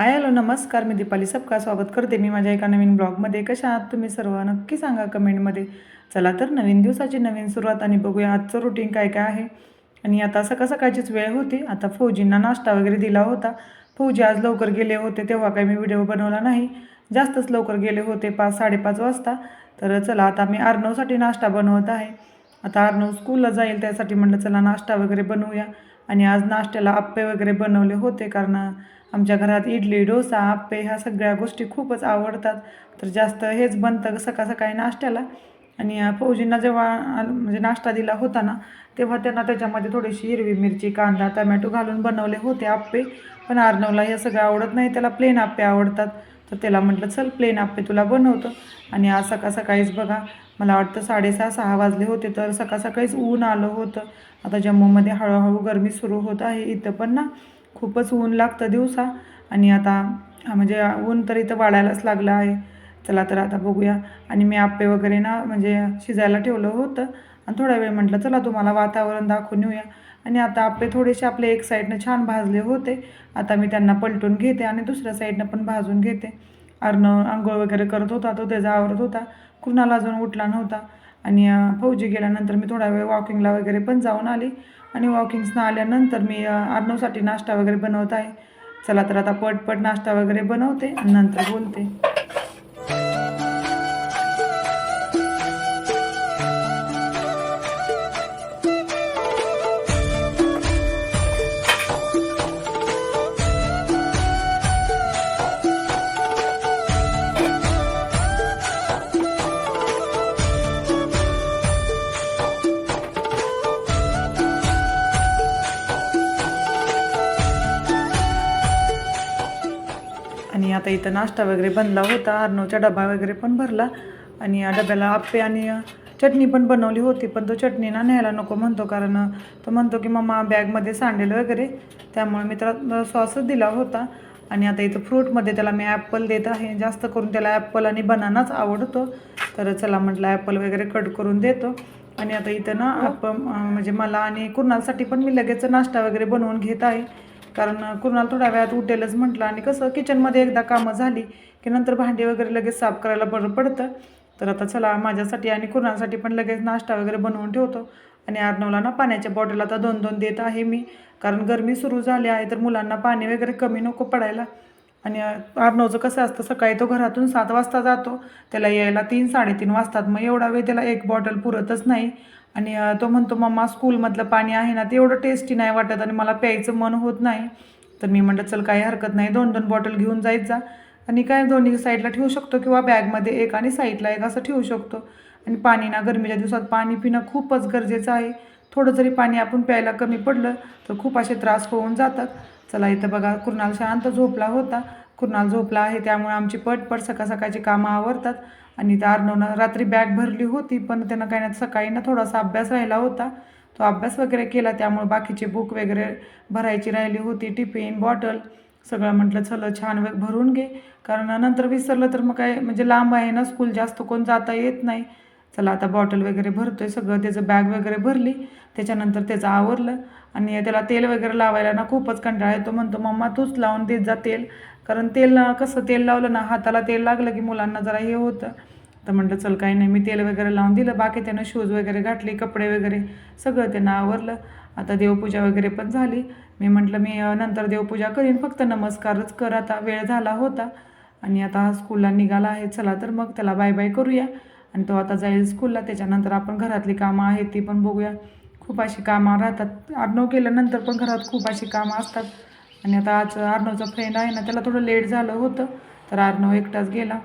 Hi hello नमस्कार मी दीपाली सबका स्वागत करते मी माझ्या एका नवीन ब्लॉगमध्ये. कशा आहात तुम्ही सर्व? नक्की सांगा कमेंटमध्ये. चला तर नवीन दिवसाची नवीन सुरुवात आणि बघूया आजचं रुटीन काय काय आहे. आणि आता सकाळ सकाळचीच वेळ होती. आता फौजींना नाश्ता वगैरे दिला होता. फौजी आज लवकर गेले होते तेव्हा काही मी व्हिडिओ बनवला नाही. जास्तच लवकर गेले होते पाच साडेपाच वाजता. तर चला आता मी अर्णवसाठी नाश्ता बनवत आहे. आता अर्णव स्कूलला जाईल त्यासाठी म्हटलं चला नाश्ता वगैरे बनवूया. आणि आज नाश्त्याला आप्पे वगैरे बनवले होते कारण आमच्या घरात इडली डोसा आप्पे ह्या सगळ्या गोष्टी खूपच आवडतात. तर जास्त हेच बनतं सकाळ सकाळी नाश्त्याला. आणि फौजींना जेव्हा म्हणजे नाश्ता दिला होता ना तेव्हा त्यांना त्याच्यामध्ये थोडीशी हिरवी मिरची कांदा टमॅटो घालून बनवले होते आप्पे. पण आर्नवला हे सगळं आवडत नाही त्याला प्लेन आप्पे आवडतात. तर त्याला म्हटलं चल प्लेन आप्पे तुला बनवतं. आणि आज सकाळ सकाळीच बघा मला वाटतं साडेसहा सहा वाजले होते तर सकाळ सकाळीच ऊन आलं होतं. आता जम्मूमध्ये हळूहळू गरमी सुरू होत आहे इथं पण ना. खूपच ऊन लागतं दिवसा. आणि आता म्हणजे ऊन तर इथं वाढायलाच लागलं आहे. चला तर आता बघूया. आणि मी आप्पे वगैरे ना म्हणजे शिजायला ठेवलं होतं. आणि थोडा वेळ म्हटलं चला तुम्हाला वातावरण दाखवून येऊया. आणि आता आप्पे थोडेसे आपले एक साईडनं छान भाजले होते. आता मी त्यांना पलटून घेते आणि दुसऱ्या साईडनं पण भाजून घेते. अर्न आंघोळ वगैरे करत होता तो त्याचा आवरत होता. कुणाला अजून उठला नव्हता. आणि फौजी गेल्यानंतर मी थोडा वेळ वॉकिंगला वगैरे पण जाऊन आली. आणि वॉकिंग्सनं आल्यानंतर मी अं, अर्णवसाठी नाश्ता वगैरे बनवत आहे. चला तर आता पटपट नाश्ता वगैरे बनवते आणि नंतर बोलते. आता इथं नाश्ता वगैरे बनला होता अर्णवचा डबा वगैरे पण भरला. आणि या डब्याला आप्पे आणि चटणी पण बनवली होती पण तो चटणी ना न्यायला नको म्हणतो कारण तो म्हणतो की मम्मा बॅगमध्ये सांडेल वगैरे. त्यामुळे मी त्याला सॉसच दिला होता. आणि आता इथं फ्रूटमध्ये त्याला मी ॲपल देत आहे. जास्त करून त्याला ॲपल आणि बनानाच आवडतो. तर चला म्हटलं ॲपल वगैरे कट करून देतो. आणि आता इथं ना आपण म्हणजे मला आणि कुणालसाठी पण मी लगेच नाश्ता वगैरे बनवून घेत आहे. कारण कुणाल थोड्या वेळात उठेलच म्हटलं. आणि कसं किचनमध्ये एकदा कामं झाली की नंतर भांडी वगैरे लगेच साफ करायला बरं पडतं. तर आता चला माझ्यासाठी आणि कुणासाठी पण लगेच नाश्ता वगैरे बनवून ठेवतो. आणि अर्णवला ना पाण्याच्या बॉटल आता दोन दोन देत आहे मी. कारण गरमी सुरू झाली आहे तर मुलांना पाणी वगैरे कमी नको पडायला. आणि अर्णवचं कसं असतं सकाळी तो घरातून सात वाजता जातो. त्याला यायला तीन साडेतीन वाजतात. मग एवढा वेळ त्याला एक बॉटल पुरतच नाही. आणि तो म्हणतो मम्मा स्कूलमधलं पाणी आहे ना ते एवढं टेस्टी नाही वाटत आणि मला प्यायचं मन होत नाही. तर मी म्हटलं चल काही हरकत नाही दोन दोन बॉटल घेऊन जायत जा. आणि काय दोन्ही साईडला ठेवू शकतो किंवा बॅगमध्ये एक आणि साईडला एक असं ठेवू शकतो. आणि पाणी ना गरमीच्या दिवसात पाणी पिणं खूपच गरजेचं आहे. थोडं जरी पाणी आपण प्यायला कमी पडलं तर खूप असे त्रास होऊन जातात. चला इथं बघा कुर्णाल शांत झोपला होता. कुर्णाल झोपला आहे त्यामुळे आमची पटपट सकाळ सकाळची कामं आवरतात. आणि त्या अर्णवनं रात्री बॅग भरली होती पण त्यानं काही नाही सकाळी ना थोडासा अभ्यास राहिला होता. तो अभ्यास वगैरे केला त्यामुळे बाकीचे बुक वगैरे भरायची राहिली होती टिफिन बॉटल सगळं म्हटलं चलं छान वेग भरून घे. कारण नंतर विसरलं तर मग काय म्हणजे लांब आहे ना स्कूल जास्त कोण जाता येत नाही. चला आता बॉटल वगैरे भरतोय सगळं त्याचं बॅग वगैरे भरली त्याच्यानंतर त्याचं आवरलं. आणि त्याला तेल वगैरे लावायला ना खूपच कंटाळा येतो म्हणतो मम्मा तूच लावून देत जा तेल. कारण तेल कसं तेल लावलं ना हाताला तेल लागलं की मुलांना जरा हे होतं. तर म्हटलं चल काही नाही. मी तेल वगैरे लावून दिलं बाकी त्यानं शूज वगैरे घातले कपडे वगैरे सगळं त्यांना आवरलं. आता देवपूजा वगैरे पण झाली. मी म्हटलं मी नंतर देवपूजा करीन फक्त नमस्कारच कर आता वेळ झाला होता. आणि आता हा स्कूलला निघाला आहे चला तर मग त्याला बाय बाय करूया. आणि तो आता जाईल स्कूलला त्याच्यानंतर आपण घरातली कामं आहेत ती पण बघूया. खूप अशी कामं राहतात. अर्णव केल्यानंतर पण घरात खूप अशी कामं असतात. आणि आता आज अर्णवचा फ्रेंड आहे ना त्याला थोडं लेट झालं होतं तर अर्णव एकटाच गेला.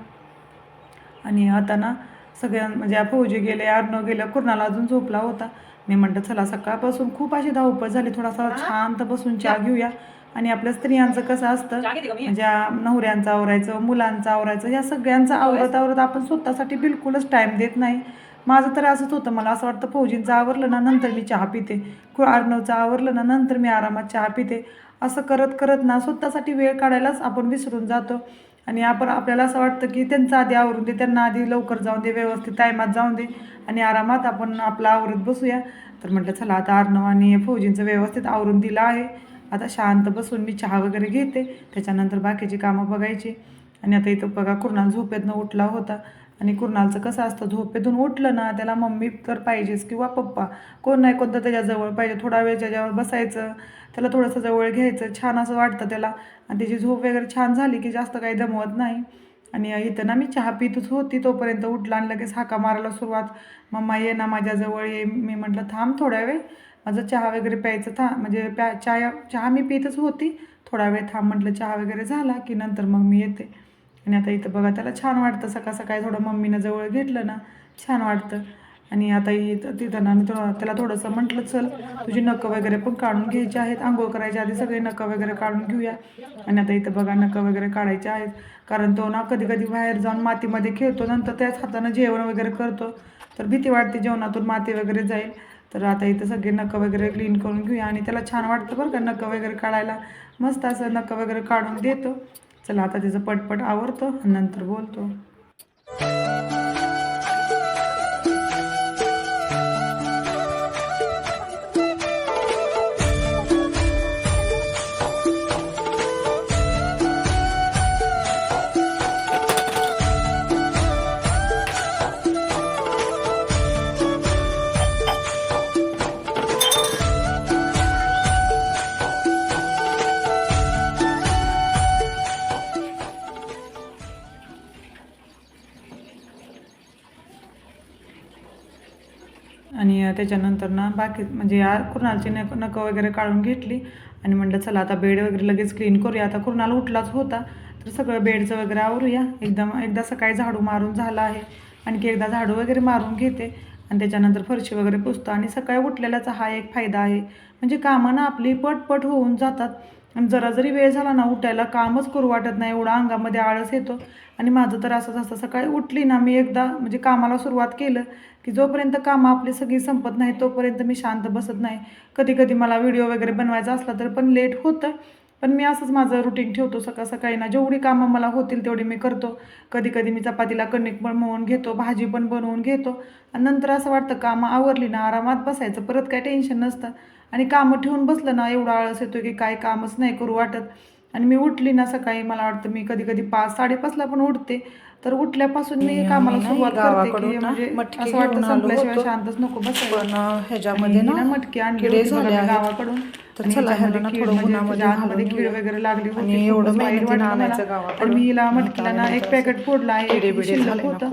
आणि आता ना सगळ्या म्हणजे फौजी गेले अर्णव गेलं कुर्णाला अजून झोपला होता. मी म्हटलं चला सकाळपासून खूप अशी धावपळ झाली. थोडासा शांत बसून चहा घेऊया. आणि आपल्या स्त्रियांचं कसं असतं म्हणजे नवऱ्यांचं आवरायचं मुलांचं आवरायचं या सगळ्यांचं आवरत आवरत आपण स्वतःसाठी बिलकुलच टाईम देत नाही. माझं तर असंच होतं. मला असं वाटतं फौजींचं आवरलं ना नंतर मी चहा पिते. किंवा अर्णवचं आवरलं ना नंतर मी आरामात चहा पिते. असं करत करत ना स्वतःसाठी वेळ काढायलाच आपण विसरून जातो. आणि आपण आपल्याला असं वाटतं की त्यांचं आधी आवरून दे त्यांना आधी लवकर जाऊन दे व्यवस्थित टायमात जाऊन दे आणि आरामात आपण आपला आवरत बसूया. तर म्हटलं चला आता अर्णव आणि फौजींचं व्यवस्थित आवरून दिलं आहे. आता शांत बसून मी चहा वगैरे घेते. त्याच्यानंतर बाकीची कामं बघायची. आणि आता इथं बघा कुर्णाल झोपेतनं उठला होता. आणि कुणालचं कसं असतं झोपेतून उठलं ना त्याला मम्मी तर पाहिजेच किंवा पप्पा. कोण नाही कोणतं त्याच्याजवळ पाहिजे थोडा वेळ त्याच्यावर बसायचं त्याला थोडंसं जवळ घ्यायचं छान असं वाटतं त्याला. आणि त्याची झोप वगैरे छान झाली की जास्त काही दमवत नाही. आणि इथं ना मी चहा पितच होती तोपर्यंत उठला आणि लगेच हाका मारायला सुरुवात. मम्मा ये ना माझ्याजवळ ये. मी म्हटलं थांब थोड्या वेळ माझं चहा वगैरे प्यायचं था म्हणजे प्या चहा चहा मी पितच होती. थोडा वेळ थांब म्हटलं चहा वगैरे झाला की नंतर मग मी येते. आणि आता इथं बघा त्याला छान वाटतं सकाळ सकाळी थोडं मम्मीनं जवळ घेतलं ना छान वाटतं. आणि आता इथं तिथं ना थोडं त्याला थोडंसं म्हटलं चल तुझी नखं वगैरे पण काढून घ्यायची आहेत. आंघोळ करायच्या आधी सगळे नखं वगैरे काढून घेऊया. आणि आता इथं बघा नखं वगैरे काढायचे आहेत. कारण तो ना कधी कधी बाहेर जाऊन मातीमध्ये खेळतो नंतर त्याच हातानं जेवण वगैरे करतो. तर भीती वाटते जेवणातून माती वगैरे जाईल. तर आता इथं सगळे नखं वगैरे क्लीन करून घेऊया. आणि त्याला छान वाटतं बरं का नखं वगैरे काढायला. मस्त असं नखं वगैरे काढून देतो. चला आता तिचं पटपट आवरतो आणि नंतर बोलतो. त्याच्यानंतर ना बाकी म्हणजे या कुर्नालची नक नकं वगैरे काढून घेतली आणि म्हटलं चला आता बेड वगैरे लगेच क्लीन करूया. आता कुर्नाल उठलाच होता तर सगळं बेडचं वगैरे आवरूया. एकदम एकदा सकाळी झाडू मारून झाला आहे. आणखी एकदा झाडू वगैरे मारून घेते आणि त्याच्यानंतर फरशी वगैरे पुसतो. आणि सकाळी उठलेल्याचा हा एक फायदा आहे. म्हणजे कामं ना आपली पटपट होऊन जातात. आणि जरा जरी वेळ झाला ना उठायला कामच करू वाटत नाही एवढा अंगामध्ये आळस येतो. आणि माझं तर असंच असतं सकाळी उठली ना मी एकदा म्हणजे कामाला सुरुवात केलं की जोपर्यंत कामं आपली सगळी संपत नाही तोपर्यंत मी शांत बसत नाही. कधी कधी मला व्हिडिओ वगैरे बनवायचा असला तर पण लेट होतं. पण मी असंच माझं रुटीन ठेवतो सकाळ सकाळी ना जेवढी कामं मला होतील तेवढी मी करतो. कधी कधी मी चपातीला कणिक पण बनवून घेतो भाजी पण बनवून घेतो. आणि नंतर असं वाटतं कामं आवरली ना आरामात बसायचं परत काय टेन्शन नसतं. आणि कामं ठेवून बसलं ना एवढा आळस येतो की काय कामच नाही करू वाटत. आणि मी उठली ना सकाळी मला वाटतं मी कधी कधी पाच साडेपाचला पण उठते तर उठल्यापासून मी कामाला सुरुवात करते गावाकडून की म्हणजे असं वाटतं संपल्याशिवाय. शांतच नको पण अं, ह्याच्यामध्ये ना मटकी आणली. गावाकडून तर आणि चला ह्याच्यामध्ये ह्याला कीड थोडं म्हणजे कीड. वगैरे लागली होती एवढं मला. आणि मी हिला मटकीला ना एक पॅकेट फोडला आहे शिल्लक होतं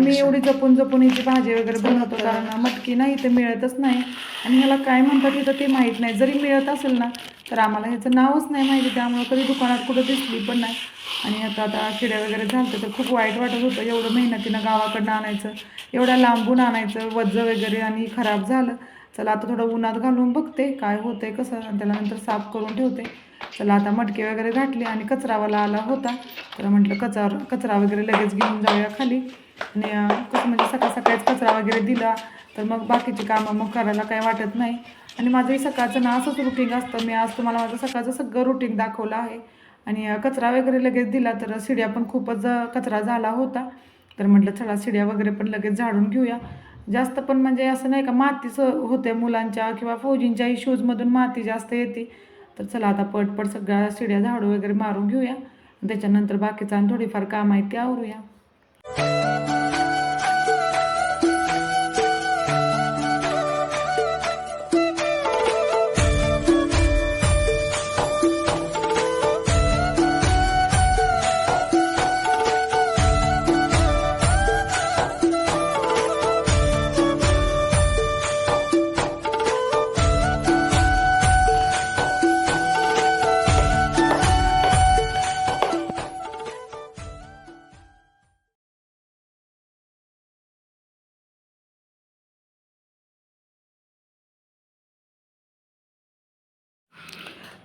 मी. एवढी जपून जपून हिची भाजी वगैरे बनवतो कारण मटकी नाही इथे मिळतच नाही आणि ह्याला काय म्हणतात इथं ते माहीत नाही जरी मिळत असेल ना तर आम्हाला ह्याचं नावच नाही माहिती त्यामुळे कधी दुकानात कुठं दिसली पण नाही. आणि आता आता किड्या वगैरे झालं तर खूप वाईट वाटत होतं एवढं मेहनतीनं गावाकडनं आणायचं एवढ्या लांबून आणायचं वज्ज वगैरे आणि खराब झालं. चला आता थोडं उन्हात घालून बघते काय होतंय कसं आणि त्याला नंतर साफ करून ठेवते. चला आता मटके वगैरे घातले आणि कचरावाला आला होता. तर म्हटलं कचरा कचरा वगैरे लगेच घेऊन जाऊया खाली. आणि कसं म्हणजे सकाळ सकाळीच कचरा वगैरे दिला तर मग बाकीची कामं मग करायला काही वाटत नाही. आणि माझंही सकाळचं ना असंच रुटीन असतं. मी आज तुम्हाला माझं सकाळचं सगळं रुटीन दाखवलं आहे. आणि कचरा वगैरे लगेच दिला तर शिड्या पण खूपच कचरा झाला होता. तर म्हटलं चला शिड्या वगैरे पण लगेच झाडून घेऊया. जास्त पण म्हणजे असं नाही का मातीचं होते मुलांच्या किंवा फौजींच्या इश्यूजमधून माती जास्त येते. तर चला आता पटपट सगळ्या शिड्या झाडू वगैरे मारून घेऊया. त्याच्यानंतर बाकीचा आणि थोडीफार काम आहे ते आवरूया.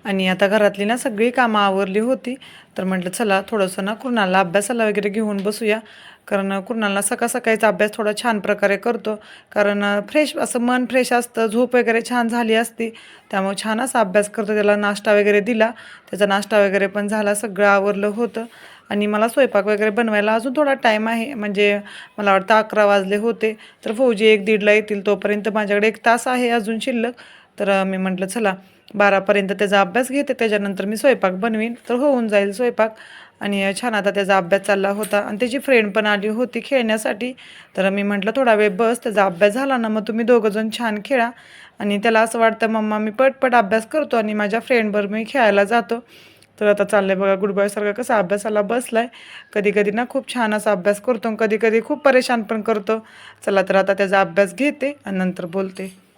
आणि आता घरातली ना सगळी कामं आवरली होती. तर म्हटलं चला थोडंसं ना कुणाला अभ्यासाला वगैरे घेऊन बसूया. कारण कुणाला सकाळ सकाळीचा अभ्यास थोडा छान प्रकारे करतो. कारण फ्रेश असं मन फ्रेश असतं झोप वगैरे छान झाली असती. त्यामुळे छान असा अभ्यास करतो. त्याला नाश्ता वगैरे दिला. त्याचा नाश्ता वगैरे पण झाला सगळं आवरलं होतं. आणि मला स्वयंपाक वगैरे बनवायला अजून थोडा टाईम आहे. म्हणजे मला वाटतं अकरा वाजले होते. तर फौजी एक दीडला येतील तोपर्यंत माझ्याकडे एक तास आहे अजून शिल्लक. तर मी म्हटलं चला बारापर्यंत त्याचा अभ्यास घेते त्याच्यानंतर मी स्वयंपाक बनवीन तर होऊन जाईल स्वयंपाक. आणि छान आता त्याचा अभ्यास चालला होता. आणि त्याची फ्रेंड पण आली होती खेळण्यासाठी. तर मी म्हटलं थोडा वेळ बस त्याचा अभ्यास झाला ना मग तुम्ही दोघंजण छान खेळा. आणि त्याला असं वाटतं मम्मा मी पटपट अभ्यास करतो आणि माझ्या फ्रेंडबरोबर मी खेळायला जातो. तर आता चाललंय बघा गुडबॉयसारखा कसा अभ्यासाला बसलाय. कधी कधी ना खूप छान असा अभ्यास करतो कधी कधी खूप परेशान पण करतो. चला तर आता त्याचा अभ्यास घेते आणि नंतर बोलते.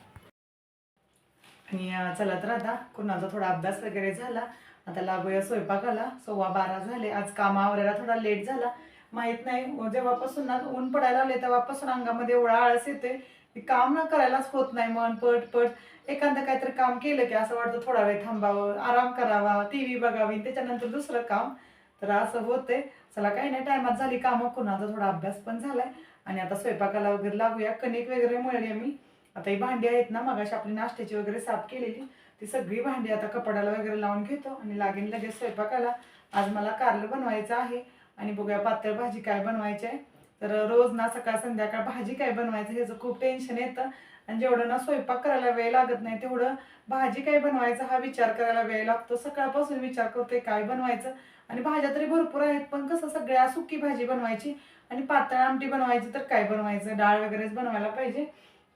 आणि चला तर आता कुणाचा थोडा अभ्यास वगैरे झाला आता लागूया स्वयंपाकाला. सव्वा बारा झाले आज कामावरायला थोडा लेट झाला. माहीत नाही जेव्हापासून ना ऊन पडायला आले तेव्हापासून अंगामध्ये एवढा आळस येते की काम ना करायलाच होत नाही मन पट पट. एखादं काहीतरी काम केलं की असं वाटतं थोडा वेळ थांबावं आराम करावा टी व्ही बघावी त्याच्यानंतर दुसरं काम. तर असं होतंय. चला काही नाही टायमात झाली कामं कुणाचा थोडा अभ्यास पण झालाय. आणि आता स्वयंपाकाला वगैरे लागूया. कणिक वगैरे मिळली मी. आता ही भांडी आहेत ना मगाशी आपली नाश्त्याची वगैरे साफ केलेली. ती सगळी भांडी आता कपड्याला वगैरे लावून घेतो आणि लागेल लगेच स्वयंपाकाला. आज मला कारलं बनवायचं आहे आणि बघूया पातळ भाजी काय बनवायची आहे. तर रोज ना सकाळ संध्याकाळ भाजी काय बनवायचं ह्याचं खूप टेन्शन येतं. आणि जेवढं ना स्वयंपाक करायला वेळ लागत नाही तेवढं भाजी काय बनवायचं हा विचार करायला वेळ लागतो. सकाळपासून विचार करतोय काय बनवायचं. आणि भाज्या तरी भरपूर आहेत पण कसं सगळ्या सुकी भाजी बनवायची आणि पातळ आमटी बनवायची तर काय बनवायचं? डाळ वगैरेच बनवायला पाहिजे.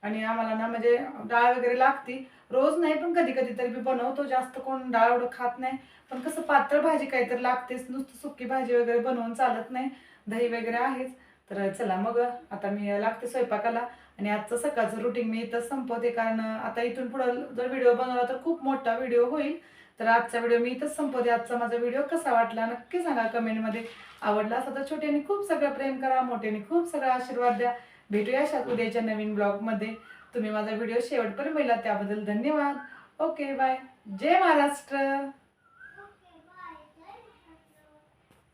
आणि आम्हाला ना म्हणजे डाळ वगैरे लागती. रोज नाही पण कधी कधी तरी मी बनवतो. जास्त कोण डाळ एवढं खात नाही. पण कसं पातळ भाजी काहीतरी लागतेच. नुसतं सुकी भाजी वगैरे बनवून चालत नाही. दही वगैरे आहेच. तर चला मग आता मी लागते स्वयंपाकाला. आणि आजचं सकाळचं रुटीन मी इथं संपवते. कारण आता इथून पुढं जर व्हिडिओ बनवला तर खूप मोठा व्हिडिओ होईल. तर आजचा व्हिडिओ मी इथंच संपवते. आजचा माझा व्हिडिओ कसा वाटला नक्की सांगा कमेंटमध्ये. आवडला असं तर छोट्याने खूप सगळं प्रेम करा मोठ्याने खूप सगळं आशीर्वाद द्या. भेटूया अशाच उद्याच्या नवीन ब्लॉगमध्ये. तुम्ही माझा व्हिडिओ शेवटपर्यंत पाहिला त्याबद्दल धन्यवाद. Okay bye. जय महाराष्ट्र.